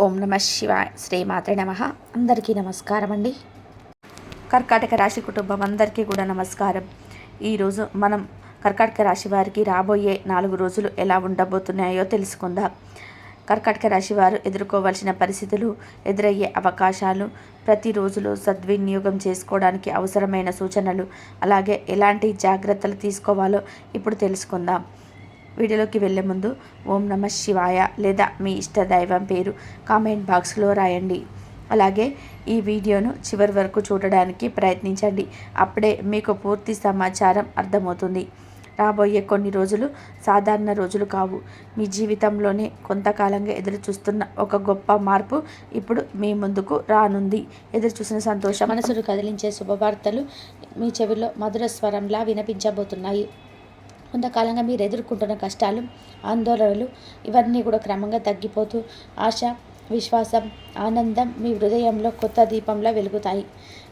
ఓం నమ శివాయ శ్రీమాత్రే నమ. అందరికీ నమస్కారం అండి కర్కాటక రాశి కుటుంబం అందరికీ కూడా నమస్కారం. ఈరోజు మనం కర్కాటక రాశి వారికి రాబోయే నాలుగు రోజులు ఎలా ఉండబోతున్నాయో తెలుసుకుందాం. కర్కాటక రాశి వారు ఎదుర్కోవాల్సిన పరిస్థితులు ఎదురయ్యే అవకాశాలు ప్రతిరోజులో సద్వినియోగం చేసుకోవడానికి అవసరమైన సూచనలు అలాగే ఎలాంటి జాగ్రత్తలు తీసుకోవాలో ఇప్పుడు తెలుసుకుందాం. వీడియోలోకి వెళ్ళే ముందు ఓం నమ శివాయ లేదా మీ ఇష్ట దైవం పేరు కామెంట్ బాక్స్లో రాయండి. అలాగే ఈ వీడియోను చివరి వరకు చూడడానికి ప్రయత్నించండి. అప్పుడే మీకు పూర్తి సమాచారం అర్థమవుతుంది. రాబోయే కొన్ని రోజులు సాధారణ రోజులు కావు. మీ జీవితంలోనే కొంతకాలంగా ఎదురు చూస్తున్న ఒక గొప్ప మార్పు ఇప్పుడు మీ ముందుకు రానుంది. ఎదురు చూసిన సంతోషం మనసును కదిలించే శుభవార్తలు మీ చెవిలో మధుర స్వరంలా వినిపించబోతున్నాయి. కొంతకాలంగా మీరు ఎదుర్కొంటున్న కష్టాలు ఆందోళనలు ఇవన్నీ కూడా క్రమంగా తగ్గిపోతూ ఆశ విశ్వాసం ఆనందం మీ హృదయంలో కొత్త దీపంలా వెలుగుతాయి.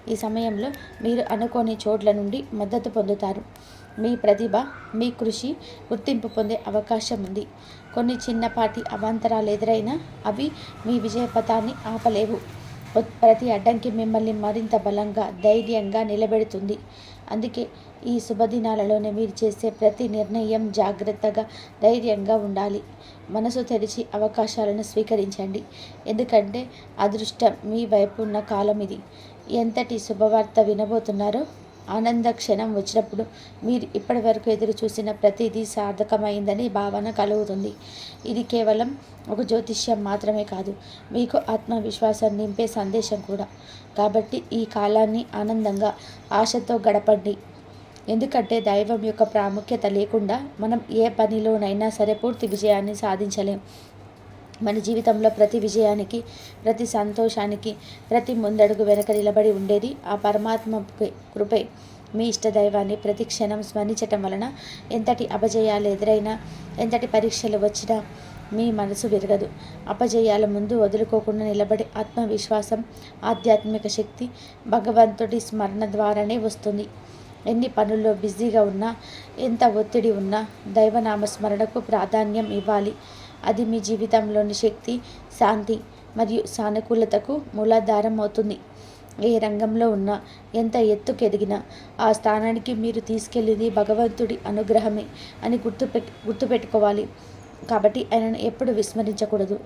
ఈ సమయంలో మీరు అనుకోని చోట్ల నుండి మద్దతు పొందుతారు. మీ ప్రతిభ మీ కృషి గుర్తింపు పొందే అవకాశం ఉంది. కొన్ని చిన్నపాటి అవాంతరాలు ఎదురైనా అవి మీ విజయపథాన్ని ఆపలేవు. ప్రతి అడ్డంకి మిమ్మల్ని మరింత బలంగా ధైర్యంగా నిలబెడుతుంది. అందుకే ఈ శుభదినాలలోనే మీరు చేసే ప్రతి నిర్ణయం జాగ్రత్తగా ధైర్యంగా ఉండాలి. మనసు తెరిచి అవకాశాలను స్వీకరించండి. ఎందుకంటే అదృష్టం మీ వైపు ఉన్న కాలం ఇది. ఎంతటి శుభవార్త వినబోతున్నారో ఆనంద క్షణం వచ్చినప్పుడు మీరు ఇప్పటి వరకు ఎదురు చూసిన ప్రతిదీ సార్థకమైందని భావన కలుగుతుంది. ఇది కేవలం ఒక జ్యోతిష్యం మాత్రమే కాదు మీకు ఆత్మవిశ్వాసం నింపే సందేశం కూడా. కాబట్టి ఈ కాలాన్ని ఆనందంగా ఆశతో గడపండి. ఎందుకంటే దైవం యొక్క ప్రాముఖ్యత లేకుండా మనం ఏ పనిలోనైనా సరే పూర్తి విజయాన్ని సాధించలేం. మన జీవితంలో ప్రతి విజయానికి ప్రతి సంతోషానికి ప్రతి ముందడుగు వెనక నిలబడి ఉండేది ఆ పరమాత్మ కృపే. మీ ఇష్టదైవాన్ని ప్రతి క్షణం స్మరించటం వలన ఎంతటి అపజయాలు ఎదురైనా ఎంతటి పరీక్షలు వచ్చినా మీ మనసు విరగదు. అపజయాల ముందు వదులుకోకుండా నిలబడి ఆత్మవిశ్వాసం ఆధ్యాత్మిక శక్తి భగవంతుడి స్మరణ ద్వారానే వస్తుంది. ఎన్ని పనుల్లో బిజీగా ఉన్నా ఎంత ఒత్తిడి ఉన్నా దైవనామస్మరణకు ప్రాధాన్యం ఇవ్వాలి. అది మీ జీవితంలోని శక్తి శాంతి మరియు సానుకూలతకు మూలాధారం అవుతుంది. ఏ రంగంలో ఉన్నా ఎంత ఎత్తుకెదిగినా ఆ స్థానానికి మీరు తీసుకెళ్ళింది భగవంతుడి అనుగ్రహమే అని గుర్తుపెట్ గుర్తుపెట్టుకోవాలి. కాబట్టి ఆయనను ఎప్పుడు విస్మరించకూడదు.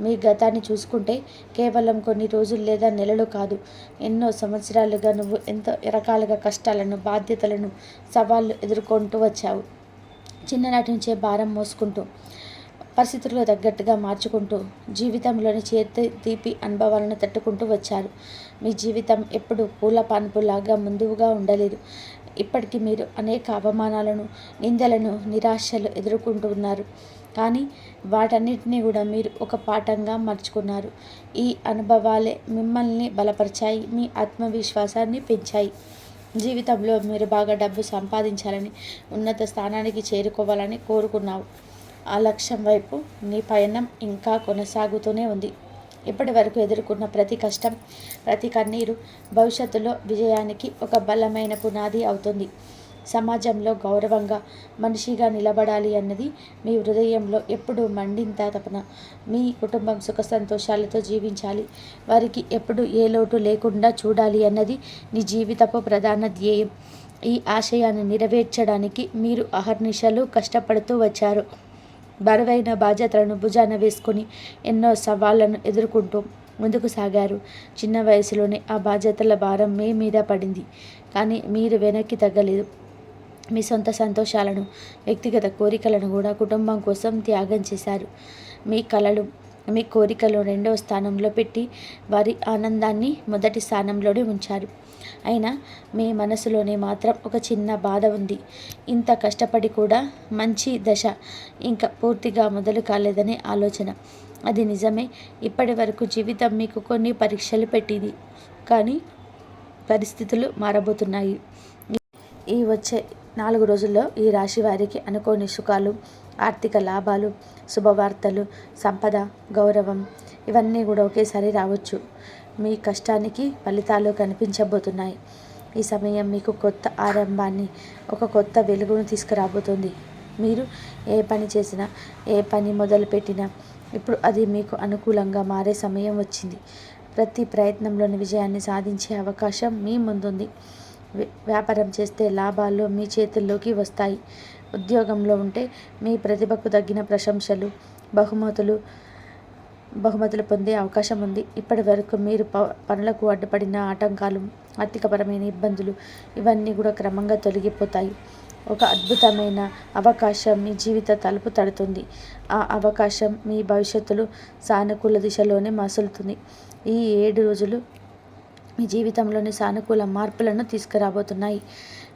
మీ గతాన్ని చూసుకుంటే కేవలం కొన్ని రోజులు లేదా నెలలు కాదు. ఎన్నో సంవత్సరాలుగా నువ్వు ఎంతో రకాలుగా కష్టాలను బాధ్యతలను సవాళ్ళు ఎదుర్కొంటూ వచ్చావు. చిన్ననాటి నుంచే భారం మోసుకుంటూ పరిస్థితుల్లో తగ్గట్టుగా మార్చుకుంటూ జీవితంలోని చేతి తీపి అనుభవాలను తట్టుకుంటూ వచ్చారు. మీ జీవితం ఎప్పుడు పూల పాన్పులాగా ముందుగా ఉండలేదు. ఇప్పటికీ మీరు అనేక అవమానాలను నిందలను నిరాశలు ఎదుర్కొంటున్నారు కానీ వాటన్నిటినీ కూడా మీరు ఒక పాఠంగా మర్చుకున్నారు. ఈ అనుభవాలే మిమ్మల్ని బలపరిచాయి మీ ఆత్మవిశ్వాసాన్ని పెంచాయి. జీవితంలో మీరు బాగా డబ్బు సంపాదించాలని ఉన్నత స్థానానికి చేరుకోవాలని కోరుకున్నావు. ఆ లక్ష్యం వైపు నీ పయనం ఇంకా కొనసాగుతూనే ఉంది. ఇప్పటి వరకు ఎదుర్కొన్న ప్రతి కష్టం ప్రతి కన్నీరు భవిష్యత్తులో విజయానికి ఒక బలమైన పునాది అవుతుంది. సమాజంలో గౌరవంగా మనిషిగా నిలబడాలి అన్నది మీ హృదయంలో ఎప్పుడు మండింత తపన? మీ కుటుంబం సుఖ సంతోషాలతో జీవించాలి. వారికి ఎప్పుడు ఏ లోటు లేకుండా చూడాలి అన్నది నీ జీవితపు ప్రధాన ధ్యేయం. ఈ ఆశయాన్ని నెరవేర్చడానికి మీరు అహర్నిశలు కష్టపడుతూ వచ్చారు. బరువైన బాధ్యతలను భుజాన వేసుకొని ఎన్నో సవాళ్ళను ఎదుర్కొంటూ ముందుకు సాగారు. చిన్న వయసులోనే ఆ బాధ్యతల భారం మీ మీద పడింది. కానీ మీరు వెనక్కి తగ్గలేదు. మీ సొంత సంతోషాలను వ్యక్తిగత కోరికలను కూడా కుటుంబం కోసం త్యాగం చేశారు. మీ కళలు మీ కోరికలు రెండవ స్థానంలో పెట్టి వారి ఆనందాన్ని మొదటి స్థానంలోనే ఉంచారు. అయినా మీ మనసులోనే మాత్రం ఒక చిన్న బాధ ఉంది. ఇంత కష్టపడి కూడా మంచి దశ ఇంకా పూర్తిగా మొదలు కాలేదనే ఆలోచన. అది నిజమే ఇప్పటి వరకు జీవితం మీకు కొన్ని పరీక్షలు పెట్టింది. కానీ పరిస్థితులు మారబోతున్నాయి. ఈ వచ్చే నాలుగు రోజుల్లో ఈ రాశి వారికి అనుకోని సుఖాలు ఆర్థిక లాభాలు శుభవార్తలు సంపద గౌరవం ఇవన్నీ కూడా ఒకేసారి రావచ్చు. మీ కష్టానికి ఫలితాలు కనిపించబోతున్నాయి. ఈ సమయం మీకు కొత్త ఆరంభాన్ని ఒక కొత్త వెలుగును తీసుకురాబోతుంది. మీరు ఏ పని చేసినా ఏ పని మొదలుపెట్టినా ఇప్పుడు అది మీకు అనుకూలంగా మారే సమయం వచ్చింది. ప్రతి ప్రయత్నంలోని విజయాన్ని సాధించే అవకాశం మీ ముందుంది. వ్యాపారం చేస్తే లాభాలు మీ చేతుల్లోకి వస్తాయి. ఉద్యోగంలో ఉంటే మీ ప్రతిభకు తగ్గిన ప్రశంసలు బహుమతులు బహుమతులు పొందే అవకాశం ఉంది. ఇప్పటి వరకు మీరు ప పనులకు అడ్డుపడిన ఆటంకాలు ఆర్థికపరమైన ఇబ్బందులు ఇవన్నీ కూడా క్రమంగా తొలగిపోతాయి. ఒక అద్భుతమైన అవకాశం మీ జీవిత తలుపు తడుతుంది. ఆ అవకాశం మీ భవిష్యత్తులో సానుకూల దిశలోనే మసులుతుంది. ఈ ఏడు రోజులు మీ జీవితంలోని సానుకూల మార్పులను తీసుకురాబోతున్నాయి.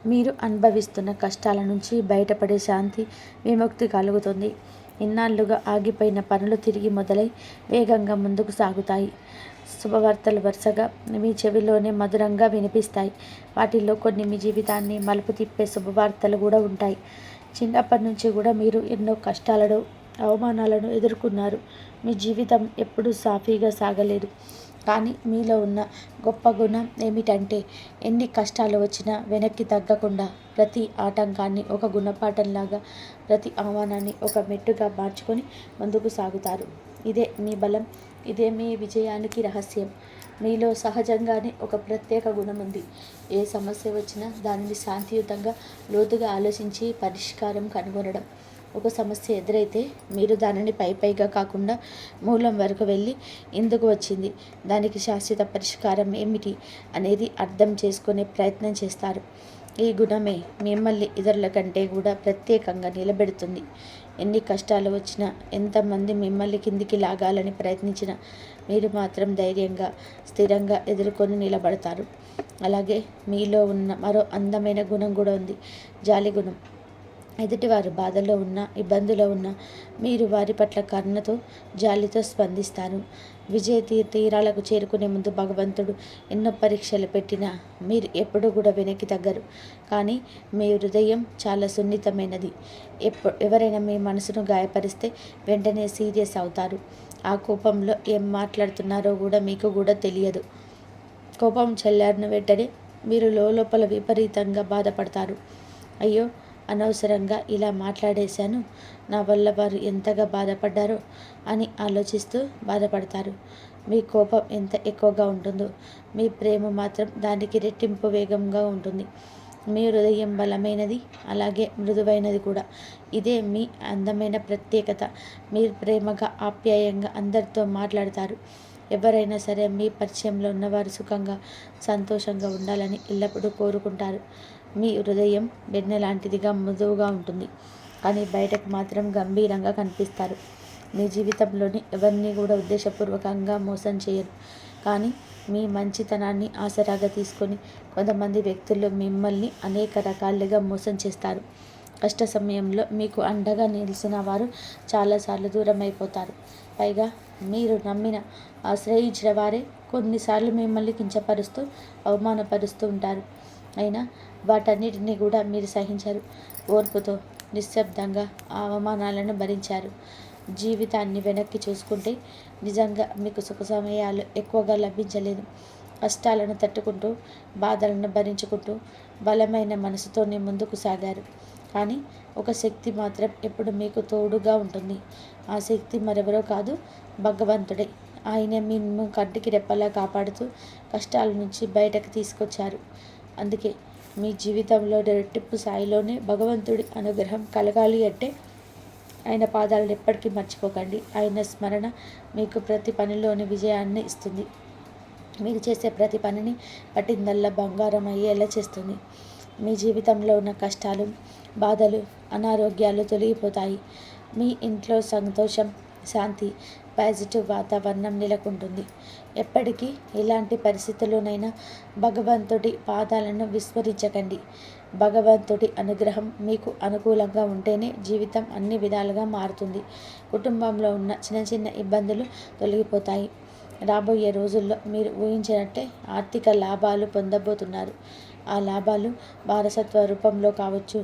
మీరు అనుభవిస్తున్న కష్టాల నుంచి బయటపడే శాంతి విముక్తి కలుగుతుంది. ఇన్నాళ్ళుగా ఆగిపోయిన పనులు తిరిగి మొదలై వేగంగా ముందుకు సాగుతాయి. శుభవార్తలు వరుసగా మీ చెవిలోనే మధురంగా వినిపిస్తాయి. వాటిల్లో కొన్ని మీ జీవితాన్ని మలుపు తిప్పే శుభవార్తలు కూడా ఉంటాయి. చిన్నప్పటి నుంచి కూడా మీరు ఎన్నో కష్టాలను అవమానాలను ఎదుర్కొన్నారు. మీ జీవితం ఎప్పుడూ సాఫీగా సాగలేదు. కానీ మీలో ఉన్న గొప్ప గుణం ఏమిటంటే ఎన్ని కష్టాలు వచ్చినా వెనక్కి తగ్గకుండా ప్రతి ఆటంకాన్ని ఒక గుణపాఠంలాగా ప్రతి ఆహ్వానాన్ని ఒక మెట్టుగా మార్చుకొని ముందుకు సాగుతారు. ఇదే మీ బలం ఇదే మీ విజయానికి రహస్యం. మీలో సహజంగానే ఒక ప్రత్యేక గుణం ఉంది. ఏ సమస్య వచ్చినా దానిని శాంతియుతంగా లోతుగా ఆలోచించి పరిష్కారం కనుగొనడం. ఒక సమస్య ఎదురైతే మీరు దానిని పై పైగా కాకుండా మూలం వరకు వెళ్ళి ఎందుకు వచ్చింది. దానికి శాశ్వత పరిష్కారం ఏమిటి అనేది అర్థం చేసుకునే ప్రయత్నం చేస్తారు. ఈ గుణమే మిమ్మల్ని ఇతరుల కంటే కూడా ప్రత్యేకంగా నిలబెడుతుంది. ఎన్ని కష్టాలు వచ్చినా ఎంతమంది మిమ్మల్ని కిందికి లాగాలని ప్రయత్నించినా మీరు మాత్రం ధైర్యంగా స్థిరంగా ఎదుర్కొని నిలబడతారు. అలాగే మీలో ఉన్న మరో అందమైన గుణం కూడా ఉంది. జాలి గుణం ఎదుటివారు బాధలో ఉన్న ఇబ్బందులో ఉన్న మీరు వారి పట్ల కరుణతో జాలితో స్పందిస్తారు. విజయ తీరాలకు చేరుకునే ముందు భగవంతుడు ఎన్నో పరీక్షలు పెట్టినా మీరు ఎప్పుడూ కూడా వెనక్కి తగ్గరు. కానీ మీ హృదయం చాలా సున్నితమైనది. ఎప్పు ఎవరైనా మీ మనసును గాయపరిస్తే వెంటనే సీరియస్ అవుతారు. ఆ కోపంలో ఏం మాట్లాడుతున్నారో కూడా మీకు కూడా తెలియదు. కోపం చల్లారిన వెంటనే మీరు లోపల విపరీతంగా బాధపడతారు. అయ్యో అనవసరంగా ఇలా మాట్లాడేశాను. నా వల్ల వారు ఎంతగా బాధపడ్డారో అని ఆలోచిస్తూ బాధపడతారు. మీ కోపం ఎంత ఎక్కువగా ఉంటుందో మీ ప్రేమ మాత్రం దానికి రెట్టింపు వేగంగా ఉంటుంది. మీ హృదయం బలమైనది అలాగే మృదువైనది కూడా. ఇదే మీ అందమైన ప్రత్యేకత. మీరు ప్రేమగా ఆప్యాయంగా అందరితో మాట్లాడతారు. ఎవరైనా సరే మీ పరిచయంలో ఉన్నవారు సుఖంగా సంతోషంగా ఉండాలని ఎల్లప్పుడూ కోరుకుంటారు. మీ హృదయం వెన్నె లాంటిదిగా మృదువుగా ఉంటుంది. కానీ బయటకు మాత్రం గంభీరంగా కనిపిస్తారు. మీ జీవితంలోని ఎవరిని కూడా ఉద్దేశపూర్వకంగా మోసం చేయరు. కానీ మీ మంచితనాన్ని ఆసరాగా తీసుకొని కొంతమంది వ్యక్తులు మిమ్మల్ని అనేక రకాలుగా మోసం చేస్తారు. కష్ట సమయంలో మీకు అండగా నిలిచిన వారు చాలాసార్లు దూరం అయిపోతారు పైగా మీరు నమ్మిన ఆశ్రయించిన వారే కొన్నిసార్లు మిమ్మల్ని కించపరుస్తూ అవమానపరుస్తూ ఉంటారు. అయినా వాటన్నిటినీ కూడా మీరు సహించారు. ఓర్పుతో నిశ్శబ్దంగా ఆ అవమానాలను భరించారు. జీవితాన్ని వెనక్కి చూసుకుంటే నిజంగా మీకు సుఖ సమయాలు ఎక్కువగా లభించలేదు. కష్టాలను తట్టుకుంటూ బాధలను భరించుకుంటూ బలమైన మనసుతోనే ముందుకు సాగారు. కానీ ఒక శక్తి మాత్రం ఎప్పుడు మీకు తోడుగా ఉంటుంది. ఆ శక్తి మరెవరో కాదు భగవంతుడే. ఆయన మిమ్ము కంటికి రెప్పలా కాపాడుతూ కష్టాల నుంచి బయటకు తీసుకొచ్చారు. అందుకే మీ జీవితంలో రెట్టింపు స్థాయిలోనే భగవంతుడి అనుగ్రహం కలగాలి అంటే ఆయన పాదాలను ఎప్పటికీ మర్చిపోకండి. ఆయన స్మరణ మీకు ప్రతి పనిలోని విజయాన్ని ఇస్తుంది. మీరు చేసే ప్రతి పనిని పట్టిందల్లా బంగారం అయ్యేలా చేస్తుంది. మీ జీవితంలో ఉన్న కష్టాలు బాధలు అనారోగ్యాలు తొలగిపోతాయి. మీ ఇంట్లో సంతోషం శాంతి పాజిటివ్ వాతావరణం నెలకొంటుంది. ఎప్పటికీ ఎలాంటి పరిస్థితుల్లోనైనా భగవంతుడి పాదాలను విస్మరించకండి. భగవంతుడి అనుగ్రహం మీకు అనుకూలంగా ఉంటేనే జీవితం అన్ని విధాలుగా మారుతుంది. కుటుంబంలో ఉన్న చిన్న చిన్న ఇబ్బందులు తొలగిపోతాయి. రాబోయే రోజుల్లో మీరు ఊహించినట్టే ఆర్థిక లాభాలు పొందబోతున్నారు. ఆ లాభాలు వారసత్వ రూపంలో కావచ్చు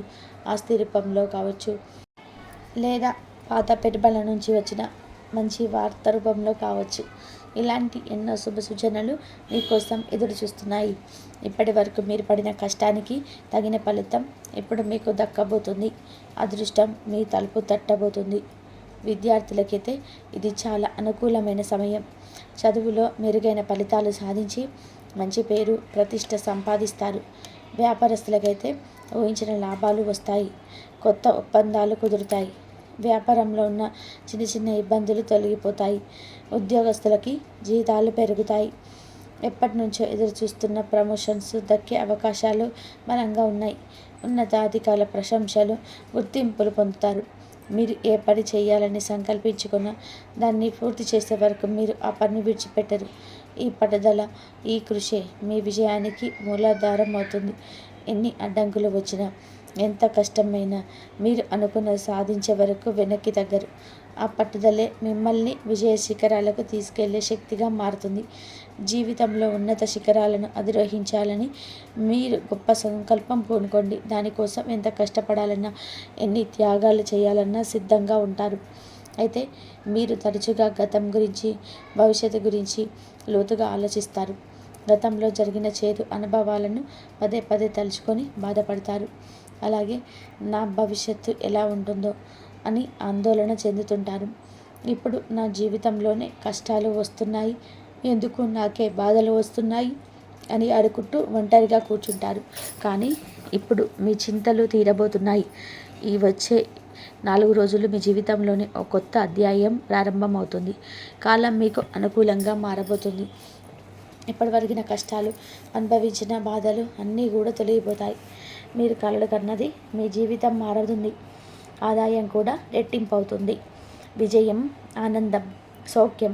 ఆస్తి రూపంలో కావచ్చు లేదా పాత పెట్టుబడుల నుంచి వచ్చిన మంచి వార్త రూపంలో కావచ్చు. ఇలాంటి ఎన్నో శుభ సూచనలు మీకోసం ఎదురు చూస్తున్నాయి. ఇప్పటి వరకు మీరు పడిన కష్టానికి తగిన ఫలితం ఇప్పుడు మీకు దక్కబోతుంది. అదృష్టం మీ తలుపు తట్టబోతుంది. విద్యార్థులకైతే ఇది చాలా అనుకూలమైన సమయం. చదువులో మెరుగైన ఫలితాలు సాధించి మంచి పేరు ప్రతిష్ట సంపాదిస్తారు. వ్యాపారస్తులకైతే ఊహించిన లాభాలు వస్తాయి. కొత్త ఒప్పందాలు కుదురుతాయి. వ్యాపారంలో ఉన్న చిన్న చిన్న ఇబ్బందులు తొలగిపోతాయి. ఉద్యోగస్తులకి జీతాలు పెరుగుతాయి. ఎప్పటి నుంచో ఎదురు చూస్తున్న ప్రమోషన్స్ దక్కే అవకాశాలు బలంగా ఉన్నాయి. ఉన్నతాధికారుల ప్రశంసలు గుర్తింపులు పొందుతారు. మీరు ఏ పని చేయాలని సంకల్పించుకున్న దాన్ని పూర్తి చేసే వరకు మీరు ఆ పని విడిచిపెట్టరు. ఈ పట్టుదల ఈ కృషి మీ విజయానికి మూలాధారం అవుతుంది. ఎన్ని అడ్డంకులు వచ్చినా ఎంత కష్టమైనా మీరు అనుకున్న సాధించే వరకు వెనక్కి తగ్గరు. ఆ పట్టుదలే మిమ్మల్ని విజయ శిఖరాలకు తీసుకెళ్ళే శక్తిగా మారుతుంది. జీవితంలో ఉన్నత శిఖరాలను అధిరోహించాలని మీరు గొప్ప సంకల్పం పూనుకోండి. దానికోసం ఎంత కష్టపడాలన్నా ఎన్ని త్యాగాలు చేయాలన్నా సిద్ధంగా ఉంటారు. అయితే మీరు తరచుగా గతం గురించి భవిష్యత్తు గురించి లోతుగా ఆలోచిస్తారు. గతంలో జరిగిన చేదు అనుభవాలను పదే పదే తలుచుకొని బాధపడతారు. అలాగే నా భవిష్యత్తు ఎలా ఉంటుందో అని ఆందోళన చెందుతుంటారు. ఇప్పుడు నా జీవితంలోనే కష్టాలు వస్తున్నాయి. ఎందుకు నాకే బాధలు వస్తున్నాయి? అని అనుకుంటూ ఒంటరిగా కూర్చుంటారు. కానీ ఇప్పుడు మీ చింతలు తీరబోతున్నాయి. ఈ వచ్చే నాలుగు రోజులు మీ జీవితంలోని ఒక కొత్త అధ్యాయం ప్రారంభమవుతుంది. కాలం మీకు అనుకూలంగా మారబోతుంది. ఇప్పటివరకిన కష్టాలు అనుభవించిన బాధలు అన్నీ కూడా తొలగిపోతాయి. మీరు కలలు కన్నది మీ జీవితం మారుతుంది ఆదాయం కూడా రెట్టింపు అవుతుంది విజయం ఆనందం సౌఖ్యం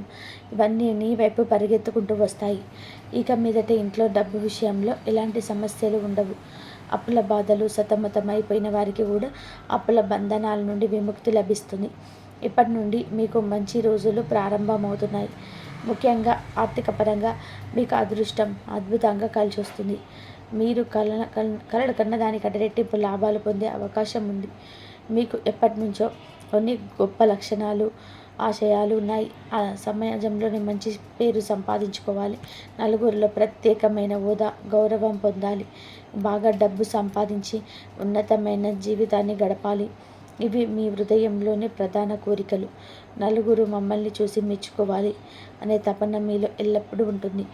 ఇవన్నీ నీ వైపు పరిగెత్తుకుంటూ వస్తాయి. ఇక మీదట ఇంట్లో డబ్బు విషయంలో ఎలాంటి సమస్యలు ఉండవు. అప్పుల బాధలు సతమతమైపోయిన వారికి కూడా అప్పుల బంధనాల నుండి విముక్తి లభిస్తుంది. ఇప్పటి నుండి మీకు మంచి రోజులు ప్రారంభమవుతున్నాయి. ముఖ్యంగా ఆర్థిక పరంగా మీకు అదృష్టం అద్భుతంగా కలిసి వస్తుంది మీరు కల కలడు కన్న దానికంటే రెట్టింపు లాభాలు పొందే అవకాశం ఉంది. మీకు ఎప్పటి నుంచో కొన్ని గొప్ప లక్షణాలు ఆశయాలు ఉన్నాయి. ఆ సమాజంలోనే మంచి పేరు సంపాదించుకోవాలి. నలుగురిలో ప్రత్యేకమైన హోదా గౌరవం పొందాలి. బాగా డబ్బు సంపాదించి ఉన్నతమైన జీవితాన్ని గడపాలి. ఇవి మీ హృదయంలోని ప్రధాన కోరికలు. నలుగురు మమ్మల్ని చూసి మెచ్చుకోవాలి అనే తపన మీలో ఎల్లప్పుడూ ఉంటుంది.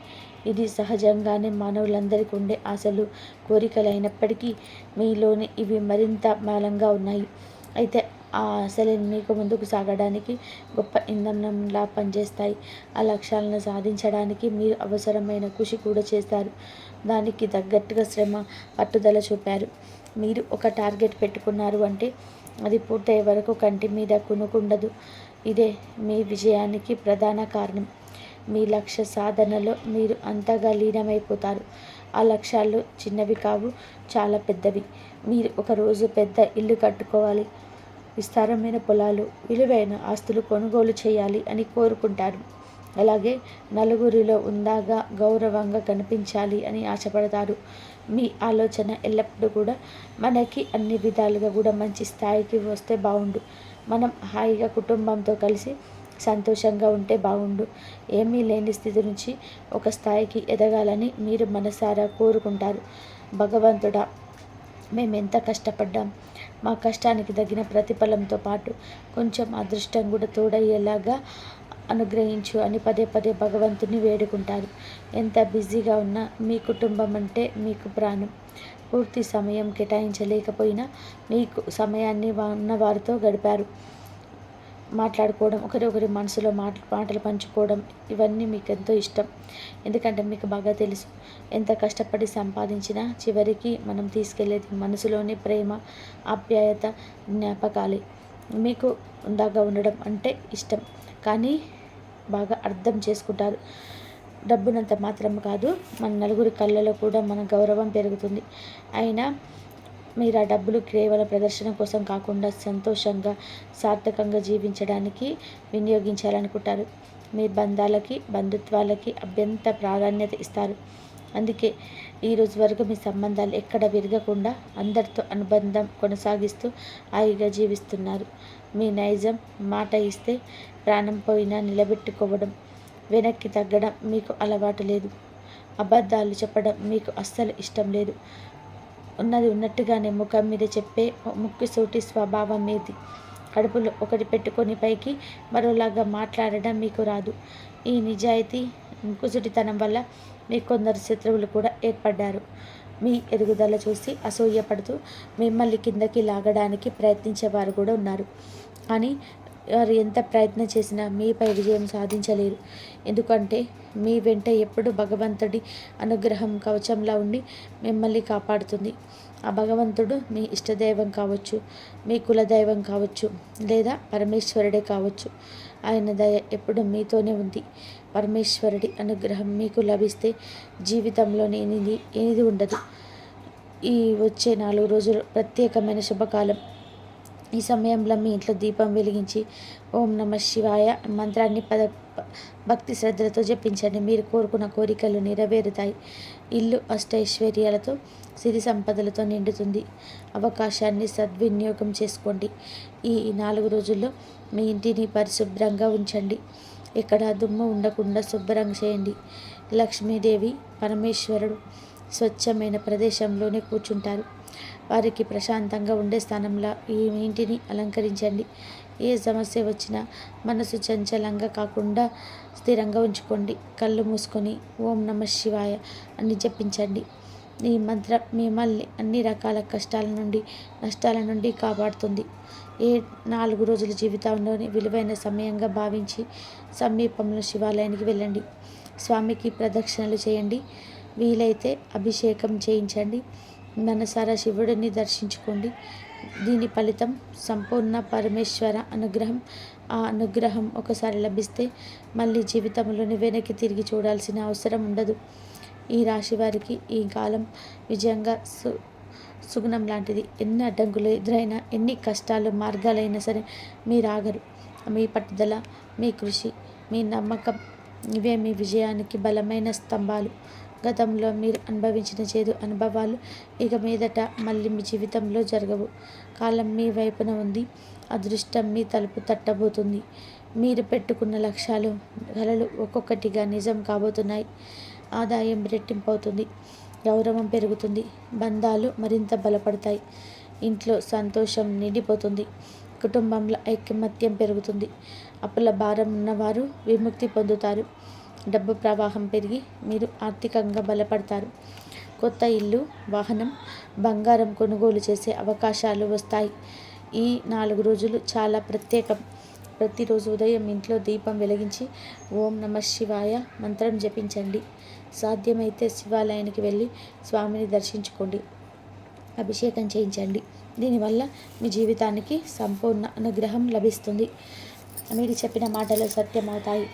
ఇది సహజంగానే మానవులందరికీ ఉండే ఆశలు కోరికలు అయినప్పటికీ మీలోని ఇవి మరింత బలంగా ఉన్నాయి. అయితే ఆ ఆశలు మీకు ముందుకు సాగడానికి గొప్ప ఇంధనంలా పనిచేస్తాయి. ఆ లక్ష్యాలను సాధించడానికి మీరు అవసరమైన కృషి కూడా చేస్తారు. దానికి తగ్గట్టుగా శ్రమ పట్టుదల చూపారు. మీరు ఒక టార్గెట్ పెట్టుకున్నారు అంటే అది పూర్తయ్యే వరకు కంటి మీద కొనుక్కుండదు ఇదే మీ విజయానికి ప్రధాన కారణం. మీ లక్ష్య సాధనలో మీరు అంతగా లీనమైపోతారు. ఆ లక్ష్యాలు చిన్నవి కావు చాలా పెద్దవి. మీరు ఒకరోజు పెద్ద ఇల్లు కట్టుకోవాలి. విస్తారమైన పొలాలు విలువైన ఆస్తులు కొనుగోలు చేయాలి అని కోరుకుంటారు. అలాగే నలుగురిలో ఉందాగా గౌరవంగా కనిపించాలి అని ఆశపడతారు. మీ ఆలోచన ఎల్లప్పుడూ కూడా మనకి అన్ని విధాలుగా కూడా మంచి స్థాయికి వస్తే బాగుండు మనం హాయిగా కుటుంబంతో కలిసి సంతోషంగా ఉంటే బాగుండు ఏమీ లేని స్థితి నుంచి ఒక స్థాయికి ఎదగాలని మీరు మనసారా కోరుకుంటారు. భగవంతుడా మేము ఎంత కష్టపడ్డాం. మా కష్టానికి తగిన ప్రతిఫలంతో పాటు కొంచెం అదృష్టం కూడా తోడయ్యేలాగా అనుగ్రహించు అని పదే పదే భగవంతుని వేడుకుంటారు. ఎంత బిజీగా ఉన్నా మీ కుటుంబం అంటే మీకు ప్రాణం. పూర్తి సమయం కేటాయించలేకపోయినా మీకు సమయాన్ని ఉన్నవారితో గడిపారు. మాట్లాడుకోవడం ఒకరి మనసులో మాట మాటలు పంచుకోవడం ఇవన్నీ మీకు ఎంతో ఇష్టం. ఎందుకంటే మీకు బాగా తెలుసు ఎంత కష్టపడి సంపాదించినా చివరికి మనం తీసుకెళ్ళేది మనసులోని ప్రేమ ఆప్యాయత జ్ఞాపకాలే. మీకు ఉందాగా ఉండడం అంటే ఇష్టం కానీ బాగా అర్థం చేసుకుంటారు. డబ్బునంత మాత్రం కాదు మన నలుగురి కళ్ళలో కూడా మన గౌరవం పెరుగుతుంది. అయినా మీరు ఆ డబ్బులు కేవలం ప్రదర్శన కోసం కాకుండా సంతోషంగా సార్థకంగా జీవించడానికి వినియోగించాలనుకుంటారు. మీ బంధాలకి బంధుత్వాలకి అభ్యంత ప్రాధాన్యత ఇస్తారు. అందుకే ఈరోజు వరకు మీ సంబంధాలు ఎక్కడ విరగకుండా అందరితో అనుబంధం కొనసాగిస్తూ హాయిగా జీవిస్తున్నారు. మీ నైజం మాట ఇస్తే ప్రాణం పోయినా నిలబెట్టుకోవడం వెనక్కి తగ్గడం మీకు అలవాటు లేదు. అబద్ధాలు చెప్పడం మీకు అస్సలు ఇష్టం లేదు. ఉన్నది ఉన్నట్టుగానే ముఖం మీద చెప్పే ముక్కు సోటి స్వభావం ఏది? కడుపులో ఒకటి పెట్టుకొని పైకి మరోలాగా మాట్లాడడం మీకు రాదు. ఈ నిజాయితీ ముక్కుసుటితనం వల్ల మీ కొందరు శత్రువులు కూడా ఏర్పడ్డారు. మీ ఎదుగుదల చూసి అసూయపడుతూ మిమ్మల్ని కిందకి లాగడానికి ప్రయత్నించేవారు కూడా ఉన్నారు. కానీ వారు ఎంత ప్రయత్నం చేసినా మీపై విజయం సాధించలేరు. ఎందుకంటే మీ వెంట ఎప్పుడు భగవంతుడి అనుగ్రహం కవచంలా ఉండి మిమ్మల్ని కాపాడుతుంది. ఆ భగవంతుడు మీ ఇష్టదైవం కావచ్చు మీ కులదైవం కావచ్చు లేదా పరమేశ్వరుడే కావచ్చు. ఆయన దయ ఎప్పుడు మీతోనే ఉంది. పరమేశ్వరుడి అనుగ్రహం మీకు లభిస్తే జీవితంలో ఏది ఏది ఉండదు. ఈ వచ్చే నాలుగు రోజులు ప్రత్యేకమైన శుభకాలం. ఈ సమయంలో మీ ఇంట్లో దీపం వెలిగించి ఓం నమ శివాయ మంత్రాన్ని పద భక్తి శ్రద్ధలతో జపించండి. మీరు కోరుకున్న కోరికలు నెరవేరుతాయి. ఇల్లు అష్టైశ్వర్యాలతో సిరి సంపదలతో నిండుతుంది. అవకాశాన్ని సద్వినియోగం చేసుకోండి. ఈ నాలుగు రోజుల్లో మీ ఇంటిని పరిశుభ్రంగా ఉంచండి. ఎక్కడ దుమ్ము ఉండకుండా శుభ్రం చేయండి. లక్ష్మీదేవి పరమేశ్వరుడు స్వచ్ఛమైన ప్రదేశంలోనే కూర్చుంటారు. వారికి ప్రశాంతంగా ఉండే స్థానంలో ఈ ఇంటిని అలంకరించండి. ఏ సమస్య వచ్చినా మనసు చంచలంగా కాకుండా స్థిరంగా ఉంచుకోండి. కళ్ళు మూసుకొని ఓం నమ శివాయ అని జపించండి. ఈ మంత్రం మిమ్మల్ని అన్ని రకాల కష్టాల నుండి నష్టాల నుండి కాపాడుతుంది. ఏ నాలుగు రోజుల జీవితంలోని విలువైన సమయంగా భావించి సమీపంలో శివాలయానికి వెళ్ళండి. స్వామికి ప్రదక్షిణలు చేయండి. వీలైతే అభిషేకం చేయించండి. మనసారా శివుడిని దర్శించుకోండి. దీని ఫలితం సంపూర్ణ పరమేశ్వర అనుగ్రహం. ఆ అనుగ్రహం ఒకసారి లభిస్తే మళ్ళీ జీవితంలోని వెనక్కి తిరిగి చూడాల్సిన అవసరం ఉండదు. ఈ రాశి వారికి ఈ కాలం విజయంగా సు సుగుణం లాంటిది. ఎన్ని అడ్డంకులు ఎదురైనా ఎన్ని కష్టాలు మార్గాలైనా సరే మీరు ఆగరు. మీ పట్టుదల మీ కృషి మీ నమ్మకం ఇవే మీ విజయానికి బలమైన స్తంభాలు. గతంలో మీరు అనుభవించిన చేదు అనుభవాలు ఇక మీదట మళ్ళీ మీ జీవితంలో జరగవు. కాలం మీ వైపున ఉంది. అదృష్టం మీ తలుపు తట్టబోతుంది. మీరు పెట్టుకున్న లక్ష్యాలు కలలు ఒక్కొక్కటిగా నిజం కాబోతున్నాయి. ఆదాయం రెట్టింపు అవుతుంది గౌరవం పెరుగుతుంది. బంధాలు మరింత బలపడతాయి. ఇంట్లో సంతోషం నిండిపోతుంది. కుటుంబంలో ఐకమత్యం పెరుగుతుంది. అప్పుల భారం ఉన్నవారు విముక్తి పొందుతారు. డబ్బు ప్రవాహం పెరిగి మీరు ఆర్థికంగా బలపడతారు. కొత్త ఇల్లు వాహనం బంగారం కొనుగోలు చేసే అవకాశాలు వస్తాయి. ఈ నాలుగు రోజులు చాలా ప్రత్యేకం. ప్రతిరోజు ఉదయం ఇంట్లో దీపం వెలిగించి ఓం నమ శివాయ మంత్రం జపించండి. సాధ్యమైతే శివాలయానికి వెళ్ళి స్వామిని దర్శించుకోండి. అభిషేకం చేయించండి. దీనివల్ల మీ జీవితానికి సంపూర్ణ అనుగ్రహం లభిస్తుంది. మీరు చెప్పిన మాటలు సత్యమవుతాయి.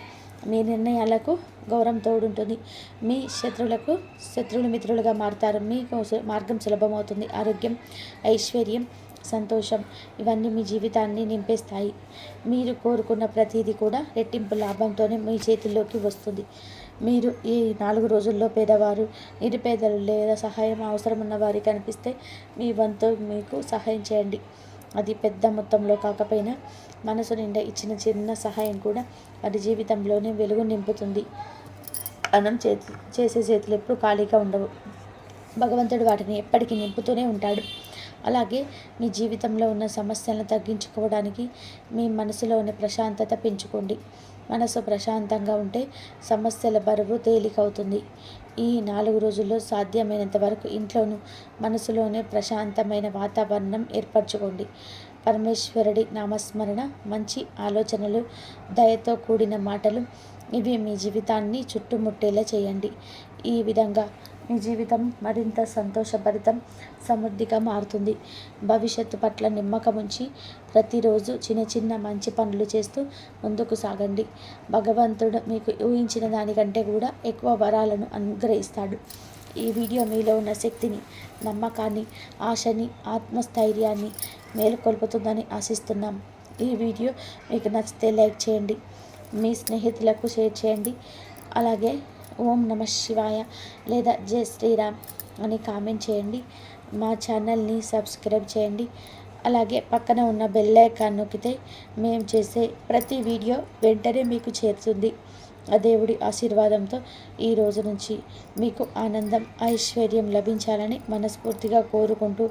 మీ నిర్ణయాలకు గౌరవం తోడుంటుంది. మీ శత్రువులకు శత్రువులు మిత్రులుగా మారుతారు. మీకు మార్గం సులభమవుతుంది. ఆరోగ్యం ఐశ్వర్యం సంతోషం ఇవన్నీ మీ జీవితాన్ని నింపేస్తాయి. మీరు కోరుకున్న ప్రతిదీ కూడా రెట్టింపు లాభంతోనే మీ చేతుల్లోకి వస్తుంది. మీరు ఈ నాలుగు రోజుల్లో పేదవారు నిరుపేదలు లేదా సహాయం అవసరం ఉన్న వారికి కనిపిస్తే మీ వంతు మీకు సహాయం చేయండి. అది పెద్ద మొత్తంలో కాకపోయినా మనసు నిండా ఇచ్చిన చిన్న సహాయం కూడా వారి జీవితంలోనే వెలుగు నింపుతుంది. మనం చేతి చేసే చేతులు ఎప్పుడు ఖాళీగా ఉండవు. భగవంతుడు వాటిని ఎప్పటికీ నింపుతూనే ఉంటాడు. అలాగే మీ జీవితంలో ఉన్న సమస్యలను తగ్గించుకోవడానికి మీ మనసులోని ప్రశాంతత పెంచుకోండి. మనసు ప్రశాంతంగా ఉంటే సమస్యల బరువు తేలికవుతుంది. ఈ నాలుగు రోజుల్లో సాధ్యమైనంత వరకు ఇంట్లోనూ మనసులోనే ప్రశాంతమైన వాతావరణం ఏర్పరచుకోండి. పరమేశ్వరుడి నామస్మరణ మంచి ఆలోచనలు దయతో కూడిన మాటలు ఇవి మీ జీవితాన్ని చుట్టుముట్టేలా చేయండి. ఈ విధంగా మీ జీవితం మరింత సంతోషభరితం సమృద్ధిగా మారుతుంది. భవిష్యత్తు పట్ల నమ్మకం ఉంచి ప్రతిరోజు చిన్న చిన్న మంచి పనులు చేస్తూ ముందుకు సాగండి. భగవంతుడు మీకు ఊహించిన దానికంటే కూడా ఎక్కువ వరాలను అనుగ్రహిస్తాడు. ఈ వీడియో మీలో ఉన్న శక్తిని నమ్మకాన్ని ఆశని ఆత్మస్థైర్యాన్ని మేలుకొల్పుతుందని ఆశిస్తున్నాం. ఈ వీడియో మీకు నచ్చితే లైక్ చేయండి. మీ స్నేహితులకు షేర్ చేయండి. అలాగే ఓం నమ శివాయ లేదా జై శ్రీరామ్ అని కామెంట్ చేయండి. మా ఛానల్ని సబ్స్క్రైబ్ చేయండి. అలాగే పక్కన ఉన్న బెల్ ఐకాన్ నొక్కితే మేము చేసే ప్రతి వీడియో వెంటనే మీకు చేరుతుంది. ఆ దేవుడి ఆశీర్వాదంతో ఈ రోజు నుంచి మీకు ఆనందం ఐశ్వర్యం లభించాలని మనస్ఫూర్తిగా కోరుకుంటూ